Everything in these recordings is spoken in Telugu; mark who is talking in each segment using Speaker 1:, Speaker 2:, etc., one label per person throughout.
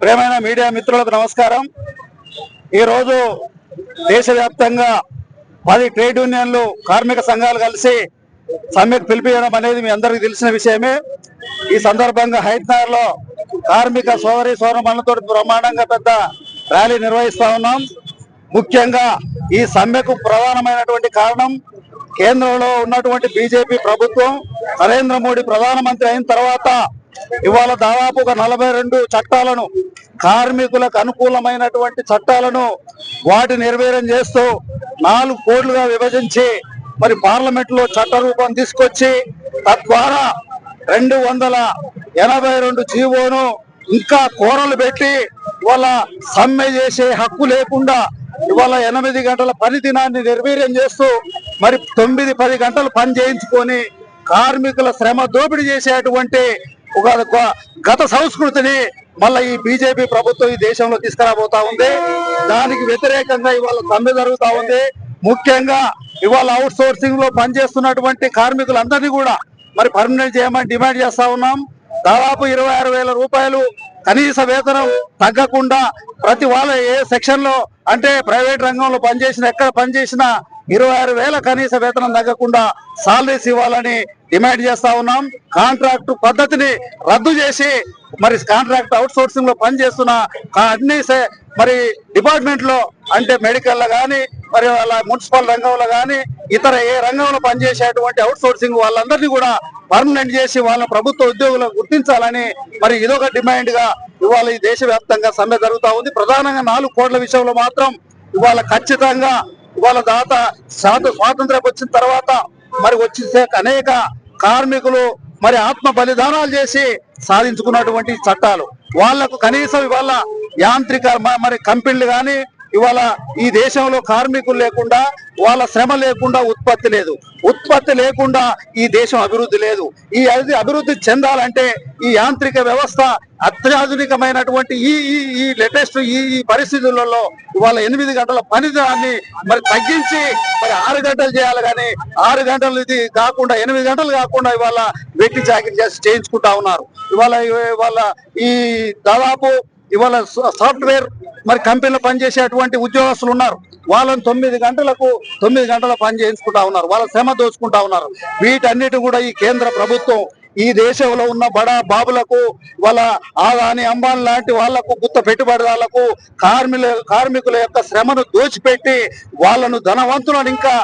Speaker 1: ప్రేమైన మీడియా మిత్రులకు నమస్కారం. ఈరోజు దేశవ్యాప్తంగా పది ట్రేడ్ యూనియన్లు కార్మిక సంఘాలు కలిసి సమ్మెకు పిలిపించడం అనేది మీ అందరికీ తెలిసిన విషయమే. ఈ సందర్భంగా హైదరాబాద్లో కార్మిక సోదరి సోదరమణులతో బ్రహ్మాండంగా పెద్ద ర్యాలీ నిర్వహిస్తా ఉన్నాం. ముఖ్యంగా ఈ సమ్మెకు ప్రధానమైనటువంటి కారణం కేంద్రంలో ఉన్నటువంటి బీజేపీ ప్రభుత్వం. నరేంద్ర మోడీ ప్రధానమంత్రి అయిన తర్వాత ఇవాళ దాదాపు ఒక నలభై రెండు చట్టాలను కార్మికులకు అనుకూలమైనటువంటి చట్టాలను వాటి నిర్వీర్యం చేస్తూ నాలుగు కోట్లుగా విభజించి మరి పార్లమెంట్లో చట్ట రూపం తీసుకొచ్చి తద్వారా రెండు వందల ఎనభై రెండు జీవోను ఇంకా కూరలు పెట్టి ఇవాళ సమ్మె చేసే హక్కు లేకుండా ఇవాళ ఎనిమిది గంటల పని దినాన్ని నిర్వీర్యం చేస్తూ మరి తొమ్మిది పది గంటలు పని చేయించుకొని కార్మికుల శ్రమ దోపిడీ చేసేటువంటి ఒక గత సంస్కృతిని మళ్ళీ ఈ బీజేపీ ప్రభుత్వం ఈ దేశంలో తీసుకురాబోతా ఉంది. దానికి వ్యతిరేకంగా ఇవాళ సమ్మె జరుగుతా ఉంది. ముఖ్యంగా ఇవాళ అవుట్ సోర్సింగ్లో పనిచేస్తున్నటువంటి కార్మికులందరినీ కూడా మరి పర్మనెంట్ చేయమని డిమాండ్ చేస్తా ఉన్నాం. దాదాపు ఇరవై ఆరు వేల రూపాయలు కనీస వేతనం తగ్గకుండా ప్రతి వాళ్ళ ఏ సెక్షన్లో అంటే ప్రైవేట్ రంగంలో పనిచేసిన ఎక్కడ పనిచేసినా ఇరవై ఆరు వేల కనీస వేతనం తగ్గకుండా సాలరీస్ ఇవ్వాలని డిమాండ్ చేస్తా ఉన్నాం. కాంట్రాక్ట్ పద్ధతిని రద్దు చేసి మరి కాంట్రాక్ట్ అవుట్ సోర్సింగ్లో పనిచేస్తున్న కా- అన్ని మరి డిపార్ట్మెంట్లో అంటే మెడికల్లో గానీ మరి వాళ్ళ మున్సిపల్ రంగంలో కానీ ఇతర ఏ రంగంలో పనిచేసేటువంటి అవుట్ సోర్సింగ్ వాళ్ళందరినీ కూడా పర్మనెంట్ చేసి వాళ్ళ ప్రభుత్వ ఉద్యోగులకు గుర్తించాలని మరి ఇదొక డిమాండ్గా ఇవాళ ఈ దేశవ్యాప్తంగా సమ్మె జరుగుతూ ఉంది. ప్రధానంగా నాలుగు కోట్ల విషయంలో మాత్రం ఇవాళ ఖచ్చితంగా ఇవాళ దాత స్వాత- స్వాతంత్రం వచ్చిన తర్వాత మరి వచ్చే అనేక కార్మికులు మరి ఆత్మ బలిదానాలు చేసి సాధించుకున్నటువంటి చట్టాలు. వాళ్ళకు కనీసం ఇవాళ యాంత్రిక మరి కంపెనీలు కానీ ఇవాళ ఈ దేశంలో కార్మికులు లేకుండా వాళ్ళ శ్రమ లేకుండా ఉత్పత్తి లేదు. ఉత్పత్తి లేకుండా ఈ దేశం అభివృద్ధి లేదు. ఈ అది అభివృద్ధి చెందాలంటే ఈ యాంత్రిక వ్యవస్థ అత్యాధునికమైనటువంటి ఈ ఈ ఈ లేటెస్ట్ ఈ ఈ పరిస్థితులలో ఇవాళ ఎనిమిది గంటల పనిదాన్ని మరి తగ్గించి మరి ఆరు గంటలు చేయాలి కానీ ఆరు గంటలు ఇది కాకుండా ఎనిమిది గంటలు కాకుండా ఇవాళ వెట్టి చాకరీ చేసి చేయించుకుంటా ఉన్నారు. ఇవాళ ఇవాళ ఈ దాదాపు ఇవాళ సాఫ్ట్వేర్ మరి కంపెనీలో పనిచేసేటువంటి ఉద్యోగస్తులు ఉన్నారు. వాళ్ళని తొమ్మిది గంటలకు తొమ్మిది గంటల పని చేయించుకుంటా ఉన్నారు. వాళ్ళ శ్రమ దోచుకుంటా ఉన్నారు. వీటన్నిటి కూడా ఈ కేంద్ర ప్రభుత్వం ఈ దేశంలో ఉన్న బడా బాబులకు వాళ్ళ ఆదాని అంబాన్ లాంటి వాళ్ళకు గుత్త పెట్టుబడిదారులకు కార్మికుల కార్మికుల యొక్క శ్రమను దోచిపెట్టి వాళ్ళను ధనవంతులను ఇంకా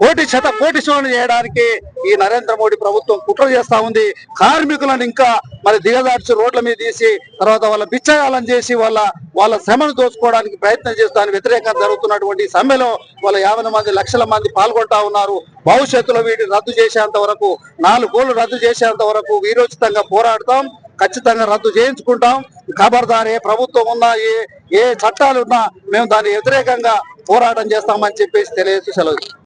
Speaker 1: కోటి శత కోటి చేయడానికి ఈ నరేంద్ర మోడీ ప్రభుత్వం కుట్ర చేస్తా ఉంది. కార్మికులను ఇంకా మరి దిగదార్చి రోడ్ల మీద తీసి తర్వాత వాళ్ళ బిచ్చగాలం చేసి వాళ్ళ వాళ్ళ శ్రమను దోచుకోవడానికి ప్రయత్నం చేస్తాను వ్యతిరేకంగా జరుగుతున్నటువంటి సమ్మెలో వాళ్ళ యాభై మంది లక్షల మంది పాల్గొంటా ఉన్నారు. భవిష్యత్తులో వీటిని రద్దు చేసేంత వరకు నాలుగు కోళ్ళు రద్దు చేసేంత వరకు వీరోచితంగా పోరాడతాం. ఖచ్చితంగా రద్దు చేయించుకుంటాం. ఖబర్దార్ ఏ ప్రభుత్వం ఉన్నా ఏ ఏ చట్టాలు ఉన్నా మేము దాని వ్యతిరేకంగా పోరాటం చేస్తామని చెప్పేసి తెలియజేసి సెలవు.